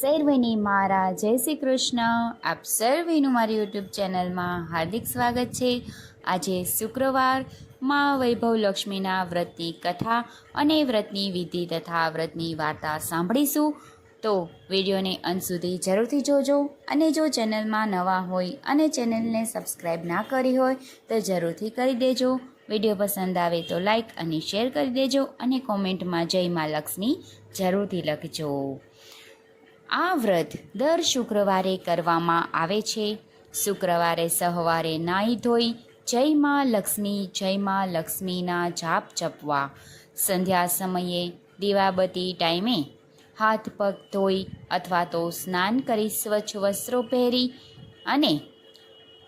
સર્વેને મારા, જય શ્રી કૃષ્ણ. આપ સર્વેનું મારી યુટ્યુબ ચેનલમાં હાર્દિક સ્વાગત છે. આજે શુક્રવાર, માં વૈભવ લક્ષ્મીના વ્રતની કથા અને વ્રતની વિધિ તથા વ્રતની વાર્તા સાંભળીશું. તો વિડીયોને અંત સુધી જરૂરથી જોજો અને જો ચેનલમાં નવા હોય અને ચેનલને સબસ્ક્રાઈબ ના કરી હોય, તો જરૂરથી કરી દેજો. વીડિયો પસંદ આવે તો લાઈક અને શેર કરી દેજો અને કોમેન્ટમાં જય મા લક્ષ્મી જરૂરથી લખજો. આ વ્રત દર શુક્રવારે કરવામાં આવે છે. શુક્રવારે સહવારે નાહી ધોઈ, જય માં લક્ષ્મી, જય માં લક્ષ્મીના જાપ જપવા. સંધ્યા સમયે દીવાબતી ટાઈમે હાથ પગ ધોઈ અથવા તો સ્નાન કરી સ્વચ્છ વસ્ત્રો પહેરી અને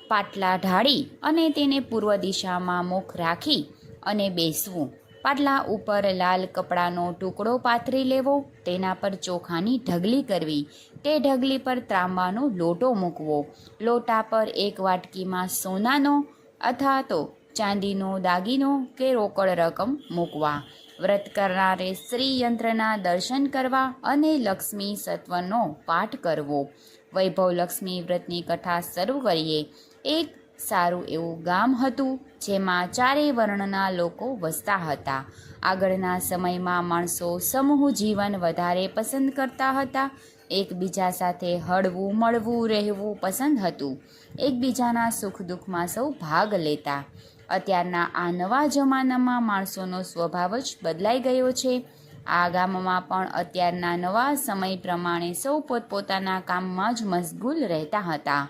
પાટલા ઢાળી અને તેને પૂર્વ દિશામાં મુખ રાખી અને બેસવું. પાટલા ઉપર લાલ કપડાનો ટુકડો પાથરી લેવો, તેના પર ચોખાની ઢગલી કરવી, તે ઢગલી પર ત્રાંબાનો લોટો મૂકવો. લોટા પર એક વાટકીમાં સોનાનો અથવા તો ચાંદીનો, દાગીનો કે રોકડ રકમ મૂકવા. વ્રત કરનારે શ્રી યંત્રના દર્શન કરવા અને લક્ષ્મી સત્વનો પાઠ કરવો. વૈભવ લક્ષ્મી વ્રતની કથા શરૂ કરીએ. એક સારું એવું ગામ હતું, જેમાં ચારેય વર્ણના લોકો વસતા હતા. આગળના સમયમાં માણસો સમૂહ જીવન વધારે પસંદ કરતા હતા. એકબીજા સાથે હળવું મળવું રહેવું પસંદ હતું. એકબીજાના સુખ દુઃખમાં સૌ ભાગ લેતા. અત્યારના આ નવા જમાનામાં માણસોનો સ્વભાવ જ બદલાઈ ગયો છે. આ ગામમાં પણ અત્યારના નવા સમય પ્રમાણે સૌ પોતપોતાના કામમાં જ મશગુલ રહેતા હતા.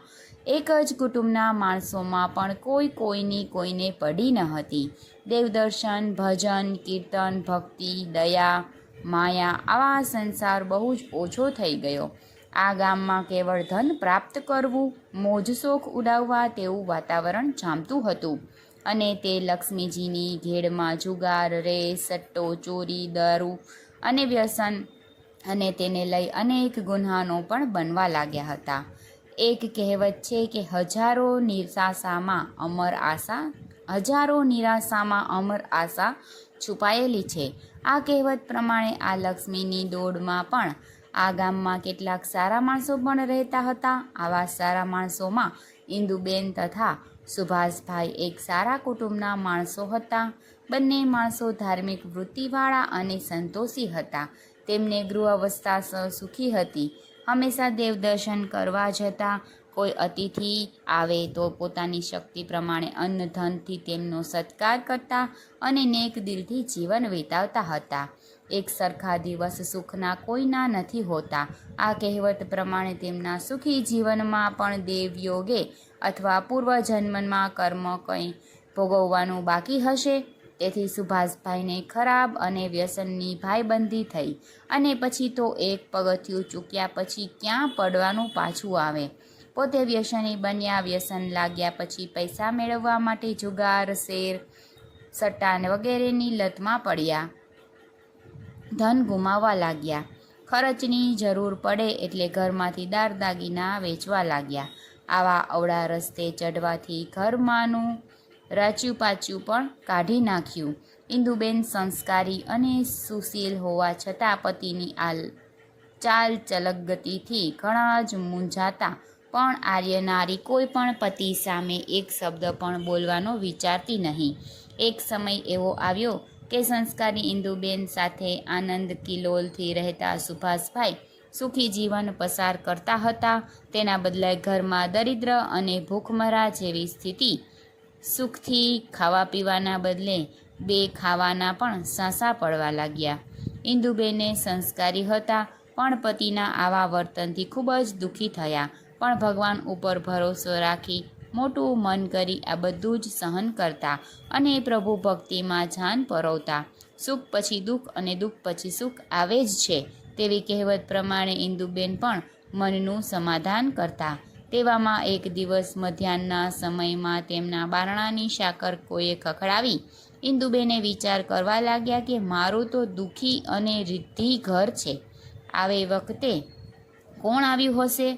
એક જ કુટુંબના માણસોમાં પણ કોઈ કોઈની કોઈને પડી ન હતી. દેવદર્શન, ભજન, કીર્તન, ભક્તિ, દયા, માયા આવા સંસાર બહુ જ ઓછો થઈ ગયો. આ ગામમાં કેવળ ધન પ્રાપ્ત કરવું, મોજ શોખ ઉડાવવા તેવું વાતાવરણ જામતું હતું. અને તે લક્ષ્મીજીની ઘેડમાં જુગાર, રેસ, સટ્ટો, ચોરી, દારૂ અને વ્યસન અને તેને લઈ અનેક ગુન્હાનો પણ બનવા લાગ્યા હતા. એક કહેવત છે કે હજારો નિરાશામાં અમર આશા, હજારો નિરાશામાં અમર આશા છુપાયેલી છે. આ કહેવત પ્રમાણે આ લક્ષ્મીની દોડમાં પણ આ ગામમાં કેટલાક સારા માણસો પણ રહેતા હતા. આવા સારા માણસોમાં ઇન્દુબેન તથા સુભાષભાઈ એક સારા કુટુંબના માણસો હતા. બંને માણસો ધાર્મિક વૃત્તિવાળા અને સંતોષી હતા. તેમને ગૃહ અવસ્થા સુખી હતી. હંમેશા દેવદર્શન કરવા જતા કોઈ અતિથિ આવે તો પોતાની શક્તિ પ્રમાણે અન્ન, ધનથી તેમનો સત્કાર કરતા અને નેક દિલથી જીવન વિતાવતા હતા. એક સરખા દિવસ સુખના કોઈના નથી હોતા. આ કહેવત પ્રમાણે તેમના સુખી જીવનમાં પણ દેવયોગે અથવા પૂર્વજન્મમાં કર્મ કંઈ ભોગવવાનું બાકી હશે? તેથી સુભાષભાઈને ખરાબ અને વ્યસનની ભાઈબંધી થઈ અને પછી તો એક પગથિયું ચૂક્યા પછી ક્યાં પડવાનું પાછું આવે? પોતે વ્યસની બન્યા, વ્યસન લાગ્યા પછી પૈસા મેળવવા માટે જુગાર, શેર, સટ્ટાન વગેરેની લતમાં પડ્યા. ધન ગુમાવવા લાગ્યા. ખર્ચની જરૂર પડે એટલે ઘરમાંથી દાર દાગીના વેચવા લાગ્યા. આવા અવળા રસ્તે ચડવાથી ઘરમાંનું રાચ્યું પાચ્યું પણ કાઢી નાખ્યું. ઇન્દુબેન સંસ્કારી અને સુશીલ હોવા છતાં પતિની આ ચાલ ચલક ગતિથી ઘણા જ મૂંઝાતા. પણ આર્ય નારી કોઈ પણ પતિ સામે એક શબ્દ પણ બોલવાનો વિચારતી નહીં. એક સમય એવો આવ્યો કે સંસ્કારી ઇન્દુબેન સાથે આનંદ કિલોલથી રહેતા સુભાષભાઈ સુખી જીવન પસાર કરતા હતા. તેના બદલે ઘરમાં દરિદ્ર અને ભૂખમરા જેવી સ્થિતિ સુખથી ખાવા પીવાના બદલે બે ખાવાના પણ સાંસા પડવા લાગ્યા. ઇન્દુબેને સંસ્કારી હતા, પણ પતિના આવા વર્તનથી ખૂબ જ દુઃખી થયા. પણ ભગવાન ઉપર ભરોસો રાખી, મોટું મન કરી આ બધું જ સહન કરતા અને પ્રભુ ભક્તિમાં જાન પરોવતા. સુખ પછી દુઃખ અને દુઃખ પછી સુખ આવે જ છે, તેવી કહેવત પ્રમાણે ઇન્દુબેન પણ મનનું સમાધાન કરતા. તેવામાં એક દિવસ મધ્યાહનના સમયમાં તેમના બારણાની સાકર કોઈએ ખખડાવી. ઇન્દુબેને વિચાર કરવા લાગ્યા કે મારું તો દુઃખી અને રિદ્ધિ ઘર છે. આવે વખતે કોણ આવ્યું હશે?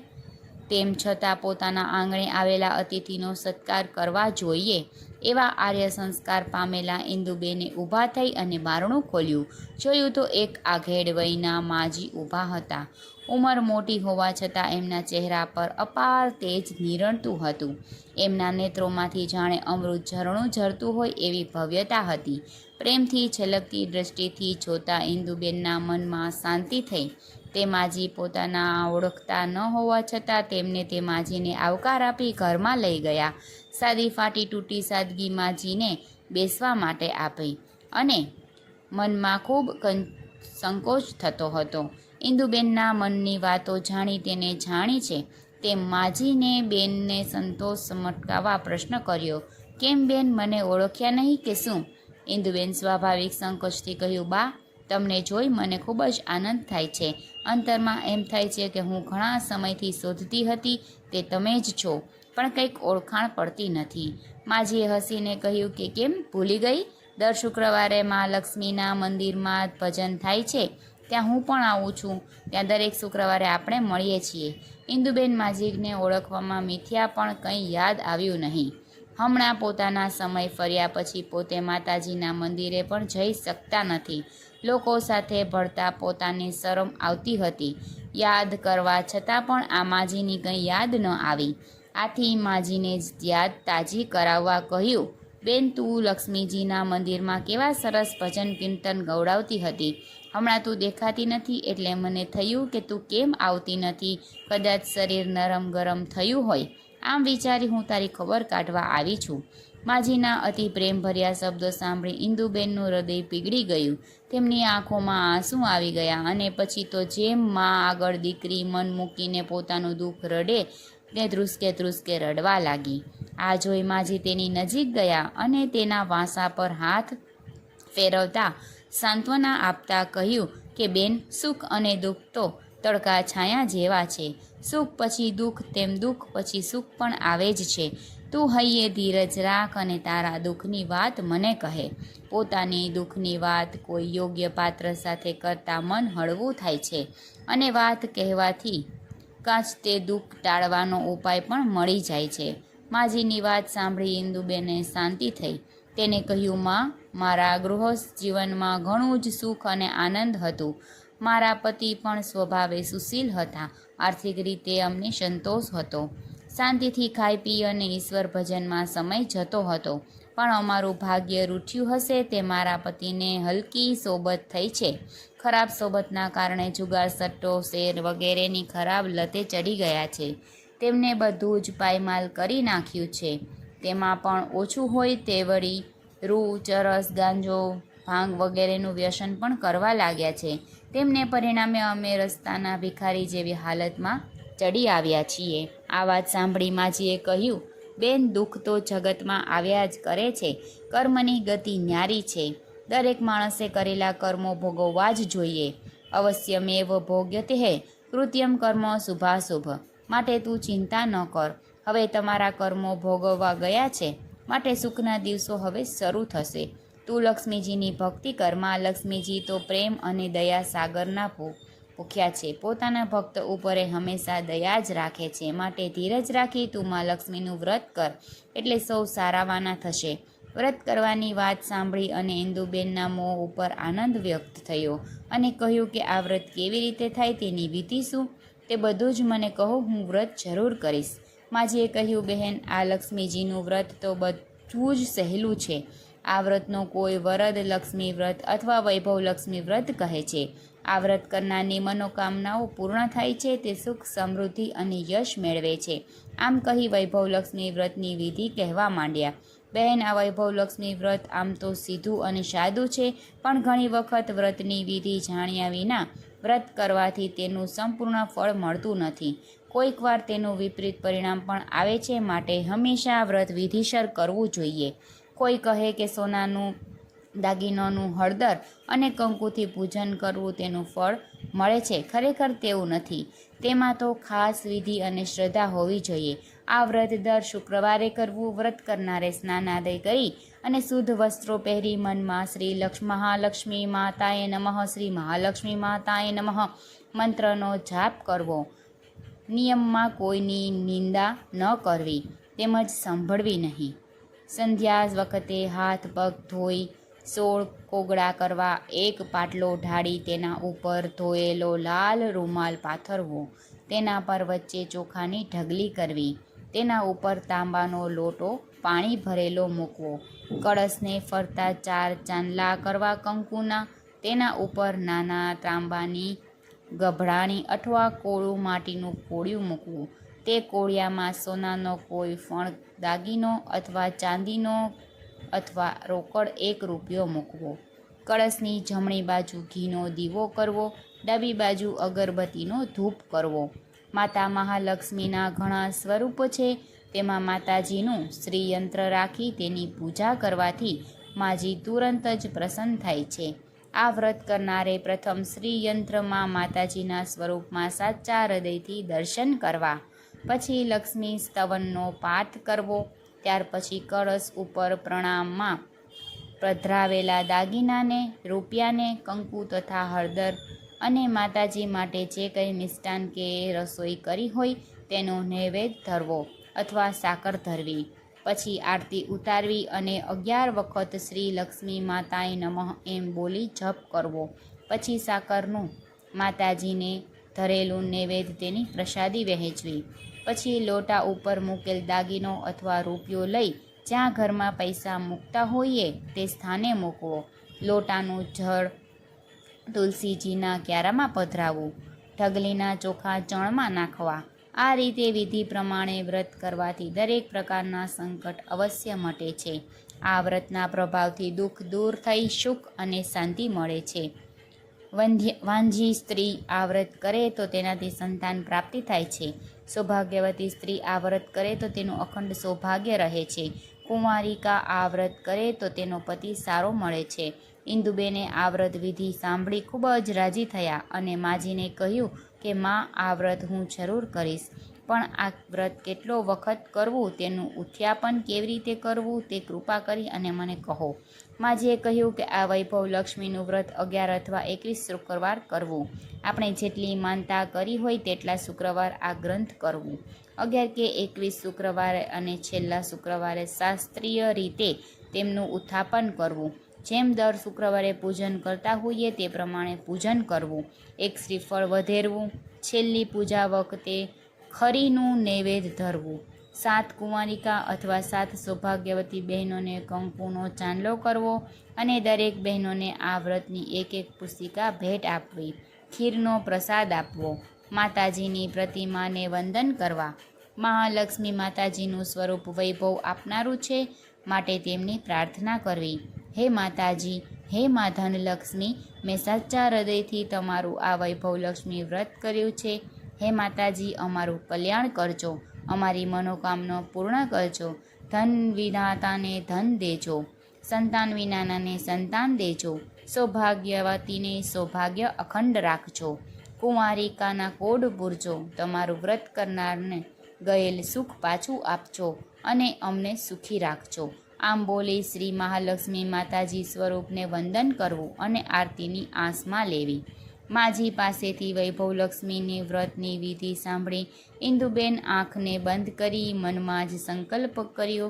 તેમ છતાં પોતાના આંગણે આવેલા અતિથિનો સત્કાર કરવા જોઈએ. એવા આર્ય સંસ્કાર પામેલા ઇન્દુબેને ઊભા થઈ અને બારણું ખોલ્યું. જોયું તો એક આઘેડ વયના માજી ઊભા હતા. ઉંમર મોટી હોવા છતાં એમના ચહેરા પર અપાર તેજ નિરણતું હતું. એમના નેત્રોમાંથી જાણે અમૃત ઝરણું ઝરતું હોય એવી ભવ્યતા હતી. પ્રેમથી છલકતી દ્રષ્ટિથી જોતા ઇન્દુબેનના મનમાં શાંતિ થઈ. તે માજી પોતાના ઓળખતા ન હોવા છતાં તેમને તે માજીને આવકાર આપી ઘરમાં લઈ ગયા. સાદી ફાટી તૂટી સાદગી માજીને બેસવા માટે આપી અને મનમાં ખૂબ સંકોચ થતો હતો. ઇન્દુબેનના મનની વાતો જાણી તેને જાણી છે. તેમ માજીને બેનને સંતોષ મટકાવવા પ્રશ્ન કર્યો, કેમ બેન? મને ઓળખ્યા નહીં કે શું? ઇન્દુબેન સ્વાભાવિક સંકોચથી કહ્યું, બા તમને જોઈ મને ખૂબ જ આનંદ થાય છે. અંતરમાં એમ થાય છે કે હું ઘણા સમયથી શોધતી હતી, તે તમે જ છો, પણ કંઈક ઓળખાણ પડતી નથી. માજીએ હસીને કહ્યું કે કેમ ભૂલી ગઈ? દર શુક્રવારે મા લક્ષ્મીના મંદિરમાં ભજન થાય છે. ત્યાં હું પણ આવું છું. ત્યાં દરેક શુક્રવારે આપણે મળીએ છીએ. ઇન્દુબેન માજીને ઓળખવામાં મિથ્યા પણ કંઈ યાદ આવ્યું નહીં. હમણાં પોતાના સમય ફર્યા પછી પોતે માતાજીના મંદિરે પણ જઈ શકતા નથી. લોકો સાથે ભળતા પોતાને શરમ આવતી હતી. યાદ કરવા છતાં પણ આ માજીની કંઈ યાદ ન આવી. આથી માજીને જ યાદ તાજી કરાવવા કહ્યું, બેન, તું લક્ષ્મીજીના મંદિરમાં કેવા સરસ ભજન કીર્તન ગવડાવતી હતી? હમણાં તું દેખાતી નથી એટલે મને થયું કે તું કેમ આવતી નથી? કદાચ શરીર નરમ ગરમ થયું હોય. આમ વિચારી હું તારી ખબર કાઢવા આવી છું. માજીના અતિ પ્રેમભર્યા શબ્દો સાંભળી ઇન્દુબેનનું હૃદય પીગળી ગયું. તેમની આંખોમાં આંસુ આવી ગયા અને પછી તો જેમ મા આગળ દીકરી મન મૂકીને પોતાનું દુઃખ રડે તે ધ્રુસકે ધ્રુસકે રડવા લાગી. આ જોઈ માજી તેની નજીક ગયા અને તેના વાંસા પર હાથ ફેરવતા સાંત્વના આપતા કહ્યું કે, બેન, સુખ અને દુઃખ તો તડકા છાયા જેવા છે. સુખ પછી દુઃખ, તેમ દુઃખ પછી સુખ પણ આવે જ છે. તું હૈયે ધીરજ રાખ અને તારા દુઃખની વાત મને કહે. પોતાની દુઃખની વાત કોઈ યોગ્ય પાત્ર સાથે કરતા મન હળવું થાય છે અને વાત કહેવાથી કાચ તે દુઃખ ટાળવાનો ઉપાય પણ મળી જાય છે. માજીની વાત સાંભળી ઇન્દુબેને શાંતિ થઈ. તેને કહ્યું, માં, મારા ગૃહસ્થ જીવનમાં ઘણું જ સુખ અને આનંદ હતું. મારા પતિ પણ સ્વભાવે સુશીલ હતા. આર્થિક રીતે અમને સંતોષ હતો. શાંતિથી ખાઈ પી અને ઈશ્વર ભજનમાં સમય જતો હતો. પણ અમારું ભાગ્ય રૂઠ્યું હશે તે મારા પતિને હલકી સોબત થઈ છે. ખરાબ સોબતના કારણે જુગાર, સટ્ટો, શેર વગેરેની ખરાબ લતે ચડી ગયા છે. તેમને બધું જ પાયમાલ કરી નાખ્યું છે. તેમાં પણ ઓછું હોય તે વળી રૂ, ચરસ, ગાંજો, ભાંગ વગેરેનું વ્યસન પણ કરવા લાગ્યા છે. તેમને પરિણામે અમે રસ્તાના ભિખારી જેવી હાલતમાં ચડી આવ્યા છીએ. આ વાત સાંભળી માજીએ કહ્યું, બેન, દુઃખ તો જગતમાં આવ્યા જ કરે છે. કર્મની ગતિ ન્યારી છે. દરેક માણસે કરેલા કર્મો ભોગવવા જ જોઈએ. અવશ્યમેવ ભોગ્યતે હે કૃત્યમ કર્મ શુભાશુભ. માટે તું ચિંતા ન કર. હવે તમારા કર્મો ભોગવવા ગયા છે. માટે સુખના દિવસો હવે શરૂ થશે. તું લક્ષ્મીજીની ભક્તિ કરમાં લક્ષ્મીજી તો પ્રેમ અને દયા સાગરના ભૂ ભૂખ્યા છે. પોતાના ભક્ત ઉપર હંમેશા દયા જ રાખે છે. માટે ધીરજ રાખી તું માં લક્ષ્મીનું વ્રત કર. એટલે સૌ સારાવાના થશે. વ્રત કરવાની વાત સાંભળી અને ઇન્દુબેનના મોં ઉપર આનંદ વ્યક્ત થયો અને કહ્યું કે આ વ્રત કેવી રીતે થાય તેની વિધિ શું? તે બધું જ મને કહો, હું વ્રત જરૂર કરીશ. માજીએ કહ્યું, બહેન, આ લક્ષ્મીજીનું વ્રત તો બધું જ સહેલું છે. આ વ્રતનો કોઈ વરદ લક્ષ્મી વ્રત અથવા વૈભવ લક્ષ્મી વ્રત કહે છે. આ વ્રત કરનારની મનોકામનાઓ પૂર્ણ થાય છે, તે સુખ, સમૃદ્ધિ અને યશ મેળવે છે. આમ કહી વૈભવલક્ષ્મી વ્રતની વિધિ કહેવા માંડ્યા. બહેન, આ વૈભવલક્ષ્મી વ્રત આમ તો સીધું અને સાદું છે, પણ ઘણી વખત વ્રતની વિધિ જાણ્યા વિના વ્રત કરવાથી તેનું સંપૂર્ણ ફળ મળતું નથી. કોઈકવાર તેનું વિપરીત પરિણામ પણ આવે છે, માટે હંમેશા વ્રત વિધિસર કરવું જોઈએ. કોઈ કહે કે સોનાનું દાગીનોનું હળદર અને કંકુથી પૂજન કરવું તેનું ફળ મળે છે. ખરેખર તેવું નથી. તેમાં તો ખાસ વિધિ અને શ્રદ્ધા હોવી જોઈએ. આ વ્રત દર શુક્રવારે કરવું, વ્રત કરનારે સ્નાનાદય કરી અને શુદ્ધ વસ્ત્રો પહેરી મનમાં શ્રી લક્ષ્મ મહાલક્ષ્મી માતાએ નમઃ, શ્રી મહાલક્ષ્મી માતાએ નમઃ મંત્રનો જાપ કરવો. નિયમમાં કોઈની નિંદા ન કરવી, તેમજ સાંભળવી નહીં. સંધ્યા વખતે હાથ પગ ધોઈ સોળ કોગળા કરવા એક પાટલો ઢાળી તેના ઉપર ધોયેલો લાલ રૂમાલ પાથરવો. તેના પર વચ્ચે ચોખાની ઢગલી કરવી. તેના ઉપર તાંબાનો લોટો પાણી ભરેલો મૂકવો. કળશને ફરતા ચાર ચાંદલા કરવા કંકુના. તેના ઉપર નાના તાંબાની ગભરાણી અથવા કોળું માટીનું કોળિયું મૂકવું. તે કોળિયામાં સોનાનો કોઈ ફણ દાગીનો અથવા ચાંદીનો અથવા રોકડ એક રૂપિયો મૂકવો. કળશની જમણી બાજુ ઘીનો દીવો કરવો, ડાબી બાજુ અગરબત્તીનો ધૂપ કરવો. માતા મહાલક્ષ્મીના ઘણા સ્વરૂપો છે. તેમાં માતાજીનું શ્રીયંત્ર રાખી તેની પૂજા કરવાથી માજી તુરંત જ પ્રસન્ન થાય છે. આ વ્રત કરનારે પ્રથમ શ્રીયંત્રમાં માતાજીના સ્વરૂપમાં સાચા હૃદયથી દર્શન કરવા, પછી લક્ષ્મી સ્તવનનો પાઠ કરવો ત્યાર પછી કળશ ઉપર પ્રણામમાં પધરાવેલા દાગીનાને, રૂપિયાને, કંકુ તથા હળદર અને માતાજી માટે જે કંઈ મિષ્ટાન કે રસોઈ કરી હોય તેનો નૈવેદ્ય ધરવો અથવા સાકર ધરવી. પછી આરતી ઉતારવી અને અગિયાર વખત શ્રી લક્ષ્મી માતાએ નમઃ એમ બોલી જપ કરવો. પછી સાકરનું માતાજીને ધરેલું નૈવેદ્ય તેની પ્રસાદી વહેંચવી. પછી લોટા ઉપર મૂકેલ દાગીનો અથવા રૂપિયો લઈ જ્યાં ઘરમાં પૈસા મૂકતા હોઈએ તે સ્થાને મૂકવો. લોટાનું જળ તુલસીજીના ક્યારામાં પધરાવવું. ઢગલીના ચોખા ચણમાં નાખવા. આ રીતે વિધિ પ્રમાણે વ્રત કરવાથી દરેક પ્રકારના સંકટ અવશ્ય મટે છે. આ વ્રતના પ્રભાવથી દુઃખ દૂર થઈ સુખ અને શાંતિ મળે છે. વંધ્ય વાંજી સ્ત્રી આ વ્રત કરે તો તેનાથી સંતાન પ્રાપ્તિ થાય છે. સૌભાગ્યવતી સ્ત્રી આ વ્રત કરે તો તેનું અખંડ સૌભાગ્ય રહે છે. કુંવારિકા આ વ્રત કરે તો તેનો પતિ સારો મળે છે. ઇન્દુબેને આ વ્રત વિધિ સાંભળી ખૂબ જ રાજી થયા અને માજીને કહ્યું કે, માં, આ વ્રત હું જરૂર કરીશ. પણ આ વ્રત કેટલો વખત કરવું તેનું ઉથ્યાપન કેવી રીતે કરવું તે કૃપા કરી અને મને કહો. માજીએ કહ્યું કે આ વૈભવ લક્ષ્મીનું વ્રત અગિયાર અથવા એકવીસ શુક્રવાર કરવું. આપણે જેટલી માનતા કરી હોય તેટલા શુક્રવાર આ ગ્રંથ કરવું. અગિયાર કે એકવીસ શુક્રવારે અને છેલ્લા શુક્રવારે શાસ્ત્રીય રીતે તેમનું ઉત્થાપન કરવું. જેમ દર શુક્રવારે પૂજન કરતા હોઈએ તે પ્રમાણે પૂજન કરવું. એક શ્રીફળ વધેરવું. છેલ્લી પૂજા વખતે ખરીનું નૈવેદ્ય ધરવું. સાત કુંવારિકા અથવા સાત સૌભાગ્યવતી બહેનોને કંકુનો ચાંદલો કરવો અને દરેક બહેનોને આ વ્રતની એક એક પુસ્તિકા ભેટ આપવી. ખીરનો પ્રસાદ આપવો. માતાજીની પ્રતિમાને વંદન કરવા. મહાલક્ષ્મી માતાજીનું સ્વરૂપ વૈભવ આપનારું છે માટે તેમની પ્રાર્થના કરવી. હે માતાજી, હે મા ધનલક્ષ્મી, મેં સાચા હૃદયથી તમારું આ વૈભવ લક્ષ્મી વ્રત કર્યું છે. હે માતાજી, અમારું કલ્યાણ કરજો. અમારી મનોકામનો પૂર્ણ કરજો. ધન વિધાતાને ધન દેજો. સંતાન વિનાનાને સંતાન દેજો. સૌભાગ્યવતીને સૌભાગ્ય અખંડ રાખજો. કુંવારિકાના કોડ પૂરજો. તમારું વ્રત કરનારને ગયેલ સુખ પાછું આપજો અને અમને સુખી રાખજો. આમ બોલી શ્રી મહાલક્ષ્મી માતાજી સ્વરૂપને વંદન કરવું અને આરતીની આંસમાં લેવી. માજી પાસેથી વૈભવલક્ષ્મીની વ્રતની વિધિ સાંભળી ઇન્દુબેન આંખને બંધ કરી મનમાં જ સંકલ્પ કર્યો.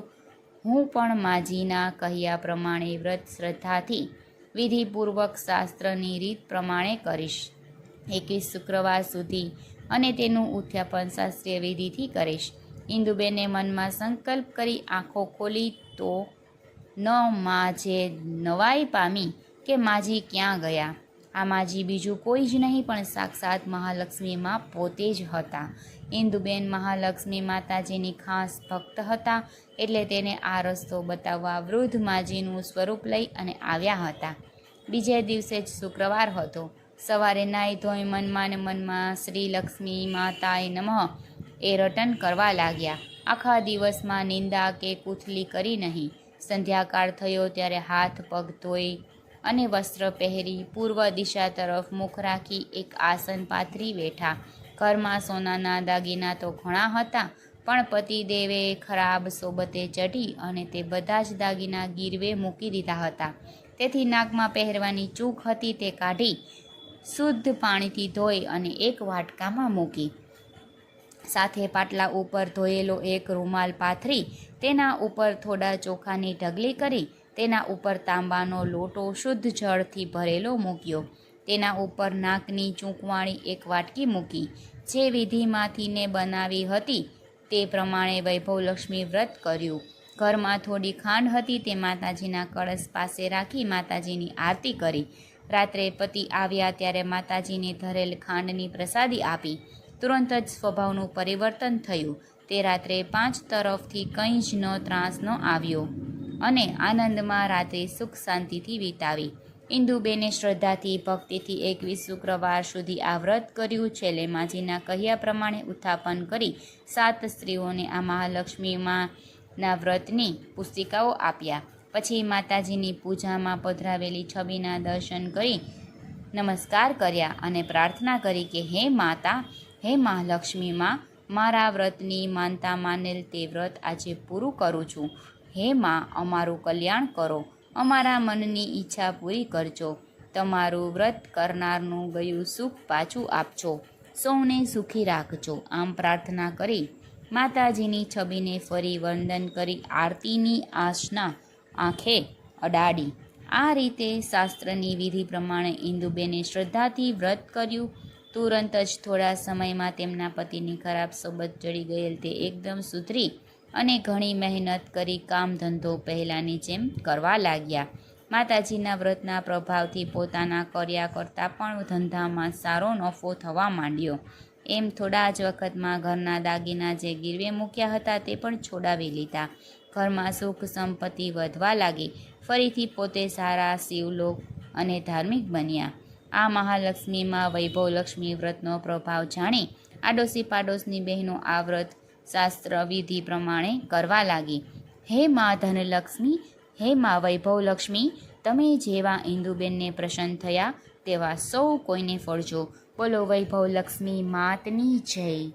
હું પણ માજીના કહ્યા પ્રમાણે વ્રત શ્રદ્ધાથી વિધિપૂર્વક શાસ્ત્રની રીત પ્રમાણે કરીશ. એકવીસ શુક્રવાર સુધી અને તેનું ઉથ્યાપન શાસ્ત્રીય વિધિથી કરીશ. ઇન્દુબેને મનમાં સંકલ્પ કરી આંખો ખોલી તો ન માજે નવાઈ પામી કે માજી ક્યાં ગયા? આ માજી બીજું કોઈ જ નહીં, પણ સાક્ષાત મહાલક્ષ્મીમાં પોતે જ હતા. ઇન્દુબેન મહાલક્ષ્મી માતાજીની ખાસ ભક્ત હતા, એટલે તેને આ રસ્તો બતાવવા વૃદ્ધ માજીનું સ્વરૂપ લઈ અને આવ્યા હતા. બીજે દિવસે જ શુક્રવાર હતો. સવારે નાહી ધોઈ મનમાં મનમાં શ્રી લક્ષ્મી માતાએ નમઃ, એ રટન કરવા લાગ્યા. આખા દિવસમાં નિંદા કે કૂથલી કરી નહીં. સંધ્યાકાળ થયો ત્યારે હાથ પગ ધોઈ અને વસ્ત્ર પહેરી પૂર્વ દિશા તરફ મુખ રાખી એક આસન પાથરી બેઠા. ઘરમાં સોનાના દાગીના તો ઘણા હતા, પણ પતિદેવે ખરાબ સોબતે ચઢી અને તે બધા જ દાગીના ગીરવે મૂકી દીધા હતા. તેથી નાકમાં પહેરવાની ચૂક હતી તે કાઢી, શુદ્ધ પાણીથી ધોઈ અને એક વાટકામાં મૂકી. સાથે પાટલા ઉપર ધોયેલો એક રૂમાલ પાથરી, તેના ઉપર થોડા ચોખાની ઢગલી કરી તેના ઉપર તાંબાનો લોટો શુદ્ધ જળથી ભરેલો મૂક્યો. તેના ઉપર નાકની ચૂંકવાણી એક વાટકી મૂકી. જે વિધિમાંથીને બનાવી હતી તે પ્રમાણે વૈભવલક્ષ્મી વ્રત કર્યું. ઘરમાં થોડી ખાંડ હતી તે માતાજીના કળશ પાસે રાખી માતાજીની આરતી કરી. રાત્રે પતિ આવ્યા ત્યારે માતાજીને ધરેલ ખાંડની પ્રસાદી આપી. તુરંત જ સ્વભાવનું પરિવર્તન થયું. તે રાત્રે પાંચ તરફથી કંઈ જ ન ત્રાસ ન આવ્યો. અને આનંદમાં રાત્રે સુખ શાંતિથી વિતાવી. ઇન્દુબેને શ્રદ્ધાથી, ભક્તિથી એકવીસ શુક્રવાર સુધી આ વ્રત કર્યું. છેલ્લે માજીના કહ્યા પ્રમાણે ઉત્થાપન કરી સાત સ્ત્રીઓને આ મહાલક્ષ્મીમાંના વ્રતની પુસ્તિકાઓ આપ્યા. પછી માતાજીની પૂજામાં પધરાવેલી છબીના દર્શન કરી નમસ્કાર કર્યા અને પ્રાર્થના કરી કે, હે માતા, હે મહાલક્ષ્મીમાં, મારા વ્રતની માનતા માનેલ તે વ્રત આજે પૂરું કરું છું. હે માં, અમારું કલ્યાણ કરો. અમારા મનની ઈચ્છા પૂરી કરજો. તમારું વ્રત કરનારનું ગયું સુખ પાછું આપજો. સૌને સુખી રાખજો. આમ પ્રાર્થના કરી માતાજીની છબીને ફરી વંદન કરી આરતીની આસના આંખે અડાડી. આ રીતે શાસ્ત્રની વિધિ પ્રમાણે ઇન્દુબેને શ્રદ્ધાથી વ્રત કર્યું. તુરંત જ થોડા સમયમાં તેમના પતિની ખરાબ સોબત જડી ગયેલ તે એકદમ સુધરી અને ઘણી મહેનત કરી કામ ધંધો પહેલાંની જેમ કરવા લાગ્યા. માતાજીના વ્રતના પ્રભાવથી પોતાના કર્યા કરતાં પણ ધંધામાં સારો નફો થવા માંડ્યો. એમ થોડા જ વખતમાં ઘરના દાગીના જે ગીરવે મૂક્યા હતા તે પણ છોડાવી લીધા. ઘરમાં સુખ સંપત્તિ વધવા લાગી. ફરીથી પોતે સારા શિવલોક અને ધાર્મિક બન્યા. આ મહાલક્ષ્મીમાં વૈભવલક્ષ્મી વ્રતનો પ્રભાવ જાણી આડોશી પાડોશની બહેનો આ વ્રત શાસ્ત્ર વિધિ પ્રમાણે કરવા લાગી. હે મા ધનલક્ષ્મી, હે મા વૈભવલક્ષ્મી, તમે જેવા ઇન્દુબેનને પ્રસન્ન થયા તેવા સૌ કોઈને ફળજો. બોલો વૈભવલક્ષ્મી, માતની જય.